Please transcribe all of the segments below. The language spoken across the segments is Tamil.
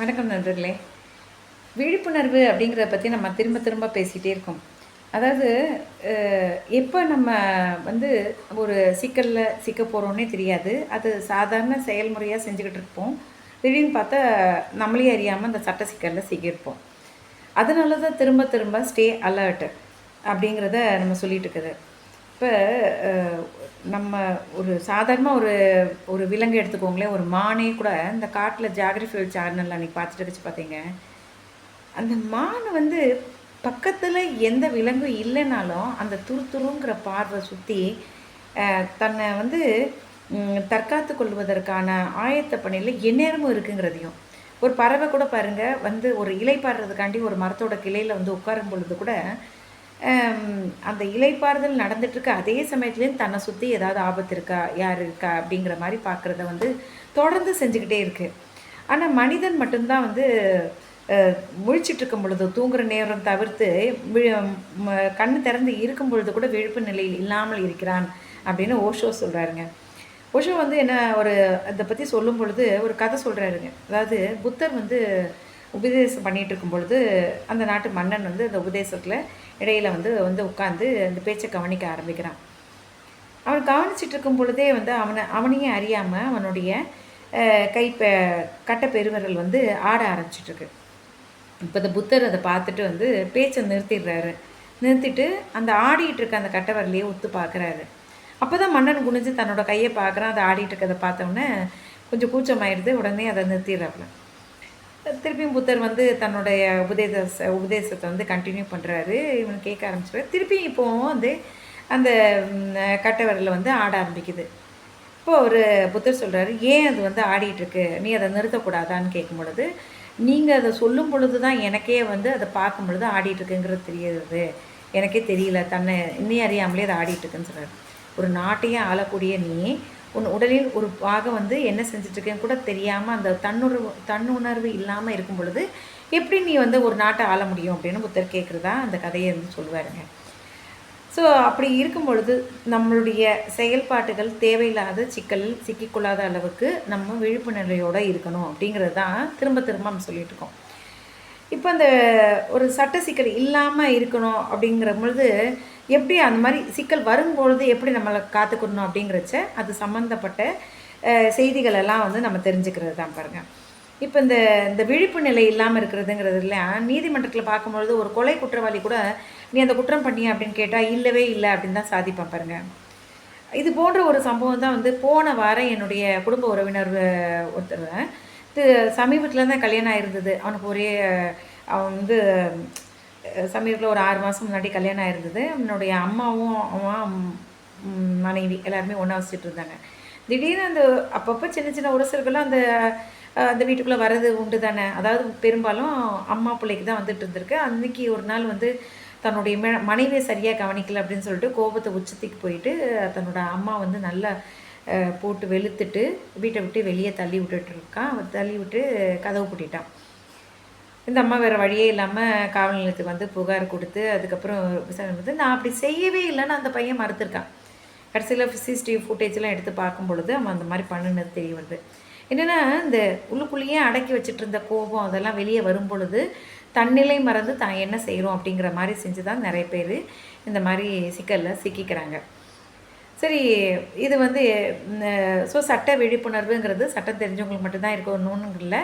வணக்கம் நண்பர்களே. விழிப்புணர்வு அப்படிங்கிறத பற்றி நம்ம திரும்ப திரும்ப பேசிகிட்டே இருக்கோம். அதாவது எப்போ நம்ம வந்து ஒரு சிக்கலில் சிக்க போகிறோன்னே தெரியாது. அது சாதாரண செயல்முறையாக செஞ்சுக்கிட்டு இருப்போம். திடீர்னு பார்த்தா நம்மளே அறியாமல் அந்த சட்ட சிக்கலில் சிக்கியிருப்போம். அதனால தான் திரும்ப திரும்ப ஸ்டே அலர்ட் அப்படிங்கிறத நம்ம சொல்லிட்டு இருக்குது. இப்போ நம்ம ஒரு சாதாரணமாக ஒரு ஒரு விலங்கு எடுத்துக்கோங்களேன். ஒரு மானே கூட இந்த காட்டில் ஜாகிரபியல் சேனல் அன்றைக்கி பார்த்துட்டு வச்சு பார்த்தீங்க அந்த மான் வந்து பக்கத்தில் எந்த விலங்கும் இல்லைனாலும் அந்த துரு துருங்கிற பார்வை சுற்றி தன்னை வந்து தற்காத்து கொள்வதற்கான ஆயத்த பணியில் எந்நேரமும் இருக்குங்கிறதையும். ஒரு பறவை கூட பாருங்கள் வந்து ஒரு இலை பாடுறதுக்காண்டி ஒரு மரத்தோட கிளையில் வந்து உட்காரும் பொழுது கூட அந்த இலைப்பாறுதல் நடந்துட்டுருக்க அதே சமயத்துலேயும் தன்னை சுற்றி ஏதாவது ஆபத்து இருக்கா யார் இருக்கா அப்படிங்கிற மாதிரி பார்க்குறத வந்து தொடர்ந்து செஞ்சுக்கிட்டே இருக்குது ஆனால் மனிதன் மட்டும்தான் வந்து முழிச்சிட்டு இருக்கும் பொழுது தூங்குற நேரம் தவிர்த்து வி- ம- கண்ணு திறந்து இருக்கும் பொழுது கூட விழிப்பு நிலையில் இல்லாமல் இருக்கிறான் அப்படின்னு ஓஷோ சொல்கிறாருங்க ஓஷோ வந்து என்ன ஒரு அதை பற்றி சொல்லும் பொழுது ஒரு கதை சொல்கிறாருங்க அதாவது புத்தர் வந்து உபதேசம் பண்ணிட்டு இருக்கும் பொழுது அந்த நாட்டு மன்னன் வந்து அந்த உபதேசத்தில் இடையில வந்து வந்து உட்காந்து அந்த பேச்சை கவனிக்க ஆரம்பிக்கிறான். அவன் கவனிச்சிட்டு இருக்கும் பொழுதே வந்து அவனை அவனையும் அறியாமல் அவனுடைய கைப்ப கை கட்ட பெருவிரல் வந்து ஆட ஆரம்பிச்சிட்ருக்கு இப்போ இந்த புத்தர் அதை பார்த்துட்டு வந்து பேச்சை நிறுத்திடுறாரு. நிறுத்திட்டு அந்த ஆடிட்டு இருக்க அந்த கட்டவரலையே ஒத்து உத்து பார்க்குறாரு அப்போ தான் மன்னன் குனிஞ்சு தன்னோட கையை பார்க்குறான் அதை ஆடிட்டு இருக்கதை பார்த்தோன்னே கொஞ்சம் கூச்சமாயிடுது உடனே அதை நிறுத்திடுறாப்புல. திருப்பியும் புத்தர் வந்து தன்னுடைய உபதேச உபதேசத்தை வந்து கண்டினியூ பண்ணுறாரு இவன் கேட்க ஆரம்பிச்சிடுறாரு திருப்பியும் இப்போவும் வந்து அந்த கட்டவரில் கட்டை வந்து ஆட ஆரம்பிக்குது. இப்போ ஒரு புத்தர் சொல்கிறாரு ஏன் அது வந்து ஆடிட்டுருக்கு? நீ அதை நிறுத்தக்கூடாதான்னு கேட்கும் பொழுது நீங்கள் அதை சொல்லும் பொழுது தான் எனக்கே வந்து அதை பார்க்கும் பொழுது ஆடிட்டுருக்குங்கிறது தெரியுது எனக்கே தெரியல. தன்னை இன்னும் அறியாமலே அதை ஆடிட்டுருக்குன்னு சொல்கிறார் ஒரு நாட்டையே ஆளக்கூடிய நீ உன் உடலில் ஒரு பாகம் வந்து என்ன செஞ்சுட்டு கூட தெரியாமல் அந்த தன்னுணர்வு தன்னுணர்வு இல்லாமல் இருக்கும் பொழுது எப்படி நீ வந்து ஒரு நாட்டை ஆள முடியும் அப்படின்னு புத்தர் கேட்குறதா அந்த கதையை வந்து சொல்லுவாருங்க. ஸோ அப்படி இருக்கும் பொழுது நம்மளுடைய செயல்பாட்டுகள் தேவையில்லாத சிக்கலில் சிக்கிக்கொள்ளாத அளவுக்கு நம்ம விழிப்புணர்வையோடு இருக்கணும் அப்படிங்கிறது தான் திரும்ப திரும்ப நம்ம சொல்லிட்டு இருக்கோம். இப்போ அந்த ஒரு சட்ட சிக்கல் இல்லாமல் இருக்கணும் அப்படிங்கிற பொழுது எப்படி அந்த மாதிரி சிக்கல் வரும்பொழுது எப்படி நம்மளை காத்துக்கணும் அப்படிங்கிறச்ச அது சம்மந்தப்பட்ட செய்திகள் எல்லாம் வந்து நம்ம தெரிஞ்சுக்கிறது தான் பாருங்கள் இப்போ இந்த இந்த விழிப்பு நிலை இல்லாமல் இருக்கிறதுங்கிறது இல்லையா? நீதிமன்றத்தில் பார்க்கும்பொழுது ஒரு கொலை குற்றவாளி கூட நீ அந்த குற்றம் பண்ணிய? அப்படின்னு கேட்டால் இல்லவே இல்லை அப்படின்னு தான் சாதிப்பேன் பாருங்க. இது போன்ற ஒரு சம்பவம் தான் வந்து போன வாரம் என்னுடைய குடும்ப உறவினர் ஒருத்தர் இது சமீபத்தில் தான் கல்யாணம் ஆயிருந்தது. அவனுக்கு ஒரே அவன் வந்து சமீபத்தில் ஒரு ஆறு மாதம் முன்னாடி கல்யாணம் ஆயிருந்தது. என்னுடைய அம்மாவும் அவன் மனைவி எல்லாருமே ஒன்றா வச்சுட்டு இருந்தாங்க. திடீர்னு அந்த அப்பப்போ சின்ன சின்ன உரசல்களும் அந்த அந்த வீட்டுக்குள்ளே வர்றது உண்டு தானே அதாவது பெரும்பாலும் அம்மா பிள்ளைக்கு தான் வந்துட்டு இருந்திருக்கு. அன்னைக்கு ஒரு நாள் வந்து தன்னுடைய ம- மனைவியை சரியாக கவனிக்கல அப்படின்னு சொல்லிட்டு கோபத்தை உச்சத்துக்கு போயிட்டு தன்னோட அம்மா வந்து நல்லா போட்டு வெளுத்துட்டு வீட்டை விட்டு வெளியே தள்ளி விட்டுட்டு இருக்கான் தள்ளி விட்டு கதவு பூட்டிட்டான் இந்த அம்மா வேறு வழியே இல்லாமல் காவல் நிலையத்துக்கு வந்து புகார் கொடுத்து அதுக்கப்புறம் விசாரணை வந்து நான் அப்படி செய்யவே இல்லைன்னு அந்த பையன் மறுத்துருக்கான். கடைசியில் சிசிடிவி ஃபுட்டேஜ்லாம் எடுத்து பார்க்கும் பொழுது அவன் அந்த மாதிரி பண்ணுனது தெரிய வருது. என்னென்னா இந்த உள்ளுக்குள்ளேயே அடக்கி வச்சுட்டு இருந்த கோபம் அதெல்லாம் வெளியே வரும் பொழுது தன்னிலை மறந்து தான் என்ன செய்கிறோம் அப்படிங்கிற மாதிரி செஞ்சு தான் நிறைய பேர் இந்த மாதிரி சிக்கலில் சிக்கிக்கிறாங்க. சரி இது வந்து ஸோ சட்ட விழிப்புணர்வுங்கிறது சட்டம் தெரிஞ்சவங்களுக்கு மட்டும்தான் இருக்கணும்னு இல்லை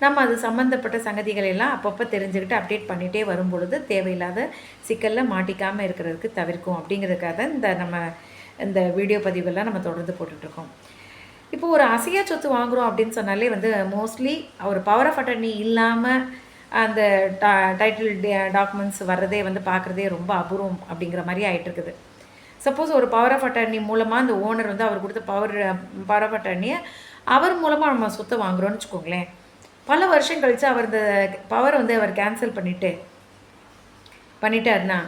நம்ம அது சம்மந்தப்பட்ட சங்கதிகளை எல்லாம் அப்பப்போ தெரிஞ்சுக்கிட்டு அப்டேட் பண்ணிகிட்டே வரும் பொழுது தேவையில்லாத சிக்கலில் மாட்டிக்காமல் இருக்கிறதுக்கு தவிர்க்கும் அப்படிங்கிறதுக்காக தான் இந்த நம்ம இந்த வீடியோ பதிவெல்லாம் நம்ம தொடர்ந்து போட்டுட்ருக்கோம். இப்போ ஒரு அசையா சொத்து வாங்குகிறோம் அப்படின்னு சொன்னாலே வந்து மோஸ்ட்லி ஒரு பவர் ஆஃப் அட்டர்னி இல்லாமல் அந்த டைட்டில் டாக்குமெண்ட்ஸ் வர்றதே வந்து பார்க்குறதே ரொம்ப அபூர்வம் அப்படிங்கிற மாதிரி ஆயிட்டு இருக்குது சப்போஸ் ஒரு பவர் ஆஃப் அட்டர்னி மூலமாக அந்த ஓனர் வந்து அவர் கொடுத்த பவர் பவர் ஆஃப் அட்டர்னியை அவர் மூலமாக நம்ம சொத்தை வாங்குறோம்னு வச்சுக்கோங்களேன். பல வருஷம் கழித்து அவர் இந்த பவரை வந்து அவர் கேன்சல் பண்ணிவிட்டு பண்ணிட்டாருன்னா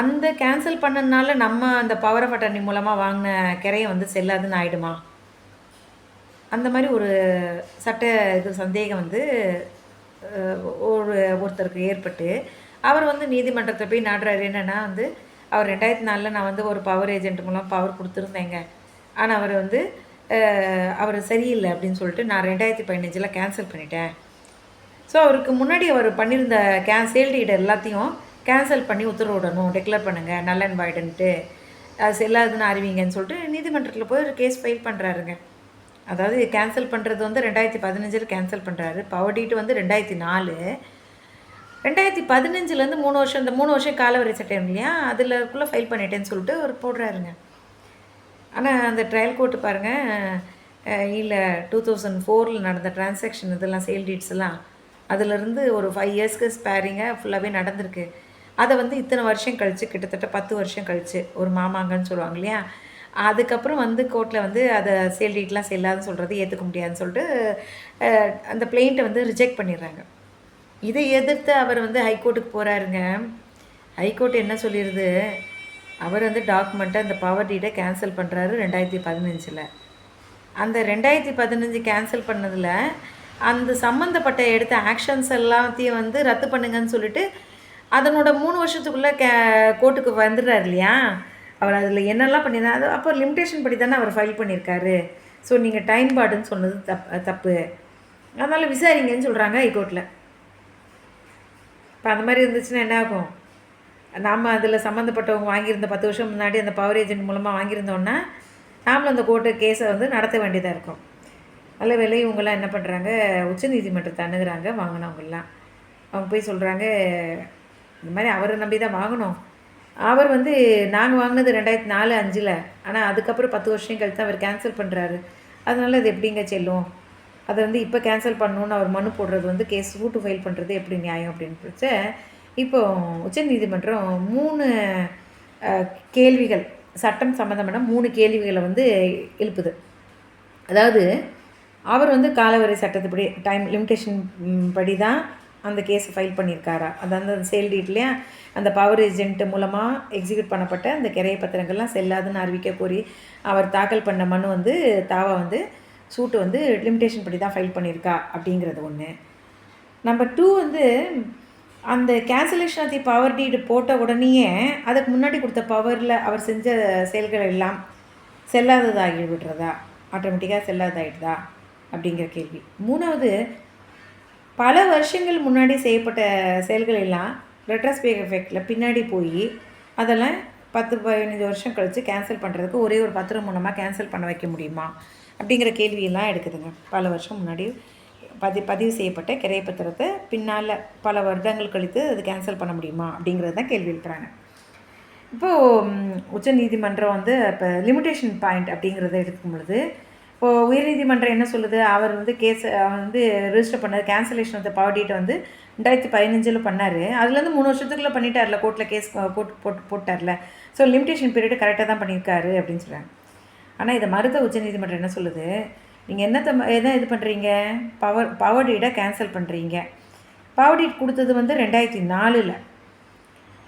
அந்த கேன்சல் பண்ணனால நம்ம அந்த பவர் ஆஃப் அட்டர்னி மூலமாக வாங்கின கிரையை வந்து செல்லாதுன்னு ஆயிடுமா? அந்த மாதிரி ஒரு சட்ட இது சந்தேகம் வந்து ஒரு ஒருத்தருக்கு ஏற்பட்டு அவர் வந்து நீதிமன்றத்தில் போய் நாடுறாரு. என்னென்னா வந்து அவர் ரெண்டாயிரத்தி நாலில் நான் வந்து ஒரு பவர் ஏஜென்ட் மூலம் பவர் கொடுத்துருந்தேங்க. ஆனால் அவர் வந்து அவர் சரியில்லை அப்படின்னு சொல்லிட்டு நான் ரெண்டாயிரத்தி பதினஞ்சில் கேன்சல் பண்ணிட்டேன். ஸோ அவருக்கு முன்னாடி அவர் பண்ணியிருந்த கே சேல் டீட் எல்லாத்தையும் கேன்சல் பண்ணி உத்தரவிடணும் டிக்ளேர் பண்ணுங்கள் நல்ல அண்ட் அது செல்லாதுன்னு அறிவிங்கன்னு சொல்லிட்டு நீதிமன்றத்தில் போய் ஒரு கேஸ் ஃபைல் பண்ணுறாருங்க அதாவது கேன்சல் பண்ணுறது வந்து ரெண்டாயிரத்தி பதினஞ்சில் கேன்சல் பண்ணுறாரு பவர் டீட்டு வந்து ரெண்டாயிரத்தி நாலு. ரெண்டாயிரத்தி பதினஞ்சுலேருந்து மூணு வருஷம் இந்த மூணு வருஷம் காலவரை சட்டம் இல்லையா? அதில்க்குள்ளே ஃபைல் பண்ணிட்டேன்னு சொல்லிட்டு அவர் போடுறாருங்க. ஆனால் அந்த ட்ரையல் கோர்ட்டு பாருங்கள் இல்லை டூ தௌசண்ட் ஃபோரில் நடந்த டிரான்சாக்ஷன் இதெல்லாம் சேல் டீட்ஸ் எல்லாம் அதிலிருந்து ஒரு ஃபைவ் இயர்ஸ்க்கு ஸ்பேரிங்காக ஃபுல்லாகவே நடந்திருக்கு. அதை வந்து இத்தனை வருஷம் கழித்து கிட்டத்தட்ட பத்து வருஷம் கழித்து ஒரு மாமாங்கன்னு சொல்லுவாங்க இல்லையா? அதுக்கப்புறம் வந்து கோர்ட்டில் வந்து அதை சேல் டீட்லாம் செல்லாதுன்னு சொல்கிறது ஏற்றுக்க முடியாதுன்னு சொல்லிட்டு அந்த பிளெயிண்ட்டை வந்து ரிஜெக்ட் பண்ணிடுறாங்க. இதை எதிர்த்து அவர் வந்து ஹைகோர்ட்டுக்கு போகிறாருங்க ஹைகோர்ட் என்ன சொல்லிடுது அவர் வந்து டாக்குமெண்ட்டை அந்த பவர் டீடை கேன்சல் பண்ணுறாரு ரெண்டாயிரத்தி பதினஞ்சில். அந்த ரெண்டாயிரத்தி பதினஞ்சு கேன்சல் பண்ணதில் அந்த சம்மந்தப்பட்ட எடுத்த ஆக்ஷன்ஸ் எல்லாத்தையும் வந்து ரத்து பண்ணுங்கன்னு சொல்லிட்டு அதனோட மூணு வருஷத்துக்குள்ளே கே கோர்ட்டுக்கு வந்துடுறாரு இல்லையா? அவர் அதில் என்னெல்லாம் பண்ணியிருந்தார்? அது அப்போ லிமிடேஷன் படி தானே அவர் ஃபைல் பண்ணியிருக்காரு. ஸோ நீங்கள் டைம் பாடுன்னு சொன்னது தப் தப்பு. அதனால் விசாரிங்கன்னு சொல்கிறாங்க ஹைகோர்ட்டில் இப்போ அந்த மாதிரி இருந்துச்சுன்னா என்ன ஆகும்? நாம் அதில் சம்மந்தப்பட்டவங்க வாங்கியிருந்த பத்து வருஷம் முன்னாடி அந்த பவர் ஏஜென்ட் மூலமாக வாங்கியிருந்தோன்னா நாமளும் அந்த கோர்ட்டு கேஸை வந்து நடத்த வேண்டியதாக இருக்கும். நல்ல வேலை இவங்கெல்லாம் என்ன பண்ணுறாங்க உச்சநீதிமன்றத்தை அணுகிறாங்க வாங்கினவங்கெல்லாம். அவங்க போய் சொல்கிறாங்க இந்த மாதிரி அவரை நம்பி தான் வாங்கினோம் அவர் வந்து நாங்கள் வாங்கினது ரெண்டாயிரத்தி நாலு அஞ்சில். ஆனால் அதுக்கப்புறம் பத்து வருஷம் கழித்து அவர் கேன்சல் பண்ணுறாரு அதனால் அது எப்படிங்க செல்லும்? அதை வந்து இப்போ கேன்சல் பண்ணணுன்னு அவர் மனு போடுறது வந்து கேஸ் ரூட்டு ஃபைல் பண்ணுறது எப்படி நியாயம் அப்படின்னு இப்போ உச்சநீதிமன்றம் மூணு கேள்விகள் சட்டம் சம்மந்தமான மூணு கேள்விகளை வந்து எழுப்புது. அதாவது அவர் வந்து காலவரை சட்டத்துப்படி டைம் லிமிட்டேஷன் படி தான் அந்த கேஸை ஃபைல் பண்ணியிருக்காரா? அதாவது அந்த சேல் டீட்லேயே அந்த பவர் ஏஜென்ட் மூலமாக எக்ஸிக்யூட் பண்ணப்பட்ட அந்த கிரைய பத்திரங்கள்லாம் செல்லாதுன்னு அறிவிக்க கோரி அவர் தாக்கல் பண்ண மனு வந்து தாவா வந்து சூட்டு வந்து லிமிட்டேஷன் படி தான் ஃபைல் பண்ணியிருக்கா அப்படிங்கிறது ஒன்று நம்பர் டூ வந்து அந்த cancellation of the power deed போட்ட உடனேயே அதுக்கு முன்னாடி கொடுத்த பவரில் அவர் செஞ்ச செயல்கள் எல்லாம் செல்லாததாகி விடுறதா? ஆட்டோமேட்டிக்காக செல்லாததாகிடுதா அப்படிங்கிற கேள்வி. மூணாவது பல வருஷங்கள் முன்னாடி செய்யப்பட்ட செயல்கள் எல்லாம் ரெட்ரஸ்பேக் எஃபெக்டில் பின்னாடி போய் அதெல்லாம் பத்து பதினஞ்சு வருஷம் கழித்து கேன்சல் பண்ணுறதுக்கு ஒரே ஒரு பத்திரம் மூலமாக கேன்சல் பண்ண வைக்க முடியுமா? அப்படிங்கிற கேள்வியெல்லாம் எடுக்குதுங்க. பல வருஷம் முன்னாடி பதி பதிவு செய்யப்பட்ட கிரைய பத்திரத்தை பின்னால் பல வருடங்கள் கழித்து அது கேன்சல் பண்ண முடியுமா அப்படிங்கிறது தான் கேள்வி எழுப்புறாங்க. இப்போது உச்ச நீதிமன்றம் வந்து இப்போ லிமிட்டேஷன் பாயிண்ட் அப்படிங்கிறத எடுக்கும் பொழுது இப்போது உயர்நீதிமன்றம் என்ன சொல்லுது? அவர் வந்து கேஸ் வந்து ரிஜிஸ்டர் பண்ணது கேன்சலேஷன் ஆஃப் த பவர் வந்து ரெண்டாயிரத்தி பதினஞ்சில் பண்ணார். அதுலேருந்து மூணு வருஷத்துக்குள்ளே பண்ணிட்டார்ல கோர்ட்டில் கேஸ் போட்டு போட்டு போட்டார்ல. ஸோ லிமிடேஷன் பீரியட் கரெக்டாக தான் பண்ணியிருக்காரு அப்படின்னு சொல்கிறாங்க ஆனால் இதை மறுத்த உச்சநீதிமன்றம் என்ன சொல்லுது? நீங்கள் என்னத்தை எதை இது பண்ணுறீங்க பவர் பவர்டீடை கேன்சல் பண்ணுறீங்க பவர்டீட் கொடுத்தது வந்து ரெண்டாயிரத்தி நாலில்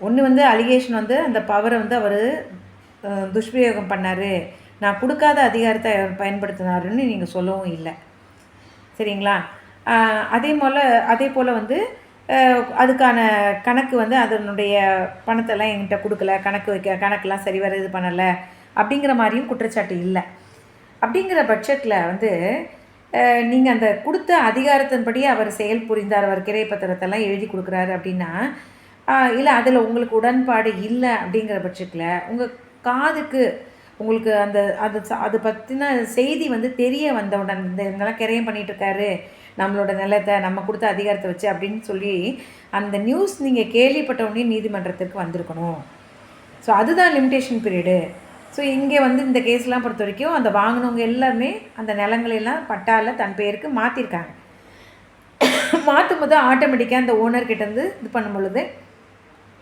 ஒன்று வந்து அலிகேஷன் வந்து அந்த பவரை வந்து அவர் துஷ்பிரயோகம் பண்ணார். நான் கொடுக்காத அதிகாரத்தை பயன்படுத்தினாருன்னு நீங்கள் சொல்லவும் இல்லை. சரிங்களா? அதே போல் அதே போல் வந்து அதுக்கான கணக்கு வந்து அதனுடைய பணத்தெல்லாம் என்கிட்ட கொடுக்கல. கணக்கு வைக்க கணக்கெலாம் சரி வர இது பண்ணலை. அப்படிங்கிற மாதிரியும் குற்றச்சாட்டு இல்லை. அப்படிங்கிற பட்சத்தில் வந்து நீங்கள் அந்த கொடுத்த அதிகாரத்தின்படி அவர் செயல் புரிந்தார் அவர் கிரைப்பத்திரத்தெல்லாம் எழுதி கொடுக்குறாரு அப்படின்னா இல்லை அதில் உங்களுக்கு உடன்பாடு இல்லை அப்படிங்கிற பட்சத்தில் உங்கள் காதுக்கு உங்களுக்கு அந்த அது அது பற்றின செய்தி வந்து தெரிய வந்தவுடன் இந்த இவங்கெல்லாம் கிரையம் பண்ணிகிட்ருக்காரு நம்மளோட நிலத்தை நம்ம கொடுத்த அதிகாரத்தை வச்சு அப்படின்னு சொல்லி அந்த நியூஸ் நீங்கள் கேள்விப்பட்டவுடனே நீதிமன்றத்திற்கு வந்திருக்கணும். ஸோ அதுதான் லிமிட்டேஷன் பீரியடு ஸோ இங்கே வந்து இந்த கேஸ்லாம் பொறுத்த வரைக்கும் அந்த வாங்கினவங்க எல்லாருமே அந்த நிலங்களெல்லாம் பட்டாவில் தன் பேருக்கு மாற்றிருக்காங்க மாற்றும் போது ஆட்டோமேட்டிக்காக அந்த ஓனர்கிட்டேருந்து இது பண்ணும் பொழுது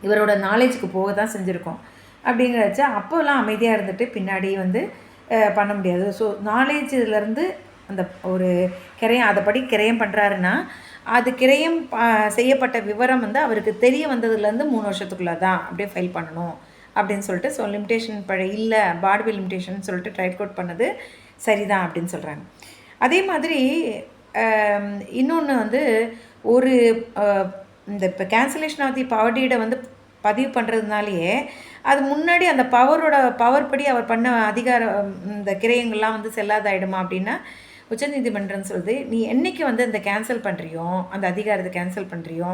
இவரோட நாலேஜுக்கு போக தான் செஞ்சுருக்கோம். அப்படிங்கிறச்ச அப்போல்லாம் அமைதியாக இருந்துட்டு பின்னாடி வந்து பண்ண முடியாது. ஸோ நாலேஜிலேருந்து அந்த ஒரு கிரையம் அதைப்படி கிரையம் பண்ணுறாருன்னா அது கிரையம் செய்யப்பட்ட விவரம் வந்து அவருக்கு தெரிய வந்ததுலேருந்து மூணு வருஷத்துக்குள்ளே தான் அப்படியே ஃபைல் பண்ணணும். அப்படின்னு சொல்லிட்டு ஸோ லிமிடேஷன் பழ இல்லை பாடி லிமிடேஷன் சொல்லிட்டு டைப் கோட் பண்ணது சரிதான் அப்படின்னு சொல்கிறாங்க அதே மாதிரி இன்னொன்று வந்து ஒரு இந்த இப்போ கேன்சலேஷன் ஆஃப் தி பவர் வந்து பதிவு பண்ணுறதுனாலேயே அது முன்னாடி அந்த பவரோட பவர் படி அவர் பண்ண அதிகாரம் இந்த கிரயங்கள்லாம் வந்து செல்லாதாயிடுமா அப்படின்னா உச்சநீதிமன்றம் சொல்லுது நீ என்னைக்கு வந்து இந்த கேன்சல் பண்ணுறியோ அந்த அதிகாரத்தை கேன்சல் பண்ணுறியோ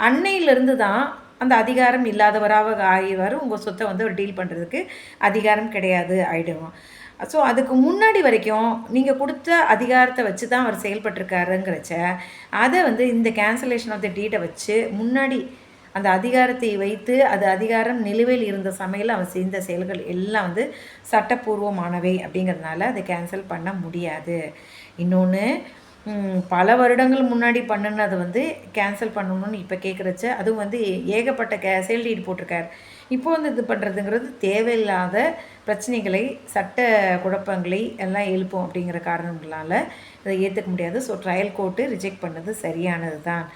அன்னையிலேருந்து தான் அந்த அதிகாரம் இல்லாதவராக ஆகியவர் உங்கள் சொத்தை வந்து ஒரு டீல் பண்ணுறதுக்கு அதிகாரம் கிடையாது ஆகிடும் ஸோ அதுக்கு முன்னாடி வரைக்கும் நீங்கள் கொடுத்த அதிகாரத்தை வச்சு தான் அவர் செயல்பட்டிருக்காருங்கிறச்ச அதை வந்து இந்த கேன்சலேஷன் ஆஃப் த டீட்டை வச்சு முன்னாடி அந்த அதிகாரத்தை வைத்து அது அதிகாரம் நிலுவையில் இருந்த சமையல் அவன் செய்த செயல்கள் எல்லாம் வந்து சட்டப்பூர்வமானவை அப்படிங்கிறதுனால அதை கேன்சல் பண்ண முடியாது. இன்னொன்று பல வருடங்கள் முன்னாடி பண்ணினது வந்து கேன்சல் பண்ணணும்னு இப்போ கேட்குறச்ச அதுவும் வந்து ஏகப்பட்ட கே சேல் போட்டிருக்கார். இப்போ வந்து இது பண்ணுறதுங்கிறது தேவையில்லாத பிரச்சனைகளை சட்ட குழப்பங்களை எல்லாம் எழுப்போம் அப்படிங்கிற காரணங்களால் இதை ஏற்றுக்க முடியாது. ஸோ ட்ரையல் கோர்ட்டு ரிஜெக்ட் பண்ணது சரியானது தான்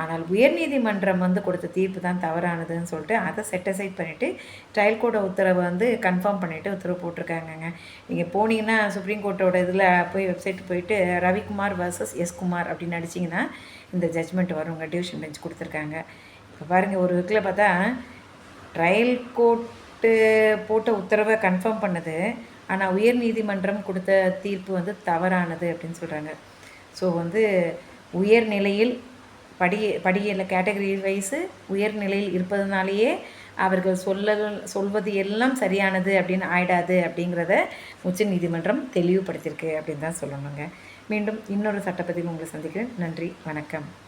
ஆனால் உயர்நீதிமன்றம் வந்து கொடுத்த தீர்ப்பு தான் தவறானதுன்னு சொல்லிட்டு அதை செட்டசைட் பண்ணிவிட்டு ட்ரையல் கோர்ட்டை உத்தரவை வந்து கன்ஃபார்ம் பண்ணிவிட்டு உத்தரவு போட்டிருக்காங்கங்க. நீங்கள் போனீங்கன்னா சுப்ரீம் கோர்ட்டோட இதில் போய் வெப்சைட் போயிட்டு ரவிக்குமார் வர்சஸ் எஸ்குமார் அப்படின்னு அடிச்சிங்கன்னா இந்த ஜட்ஜ்மெண்ட் வருங்க டிவிஷன் பெஞ்ச் கொடுத்துருக்காங்க. இப்போ பாருங்கள் ஒரு விக்கில் பார்த்தா ட்ரையல் கோர்ட்டு போட்ட உத்தரவை கன்ஃபார்ம் பண்ணது. ஆனால் உயர் நீதிமன்றம் கொடுத்த தீர்ப்பு வந்து தவறானது அப்படின்னு சொல்கிறாங்க ஸோ வந்து உயர்நிலையில் படி படியில் கேட்டகரி வைஸு உயர்நிலையில் இருப்பதனாலேயே அவர்கள் சொல்ல சொல்வது எல்லாம் சரியானது அப்படின்னு ஆயிடாது அப்படிங்கிறத உச்ச நீதிமன்றம் தெளிவுபடுத்தியிருக்கு அப்படின்னு தான் சொல்லணுங்க. மீண்டும் இன்னொரு சட்டப்பதிவு உங்களை சந்திக்கிறேன். நன்றி வணக்கம்.